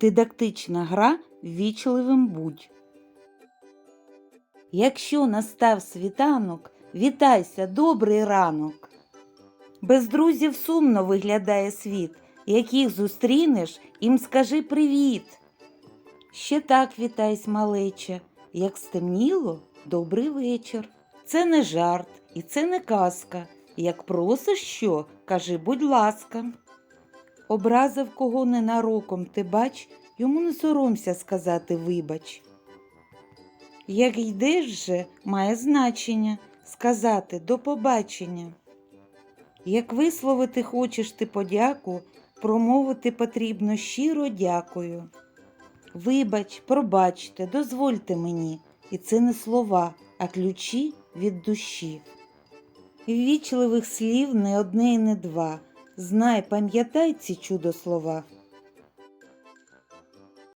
Дидактична гра ввічливим будь. Якщо настав світанок, вітайся, добрий ранок. Без друзів сумно виглядає світ. Яких зустрінеш, їм скажи привіт. Ще так вітайсь, малече, як стемніло, добрий вечір. Це не жарт і це не казка. Як просиш що, кажи, будь ласка. Образив кого ненароком ти бач, йому не соромся сказати вибач. Як йдеш же, має значення сказати до побачення. Як висловити хочеш ти подяку, промовити потрібно щиро дякую. Вибач, пробачте, дозвольте мені, і це не слова, а ключі від душі. Ввічливих слів не одне і не два. Знай, пам'ятай ці чудо слова.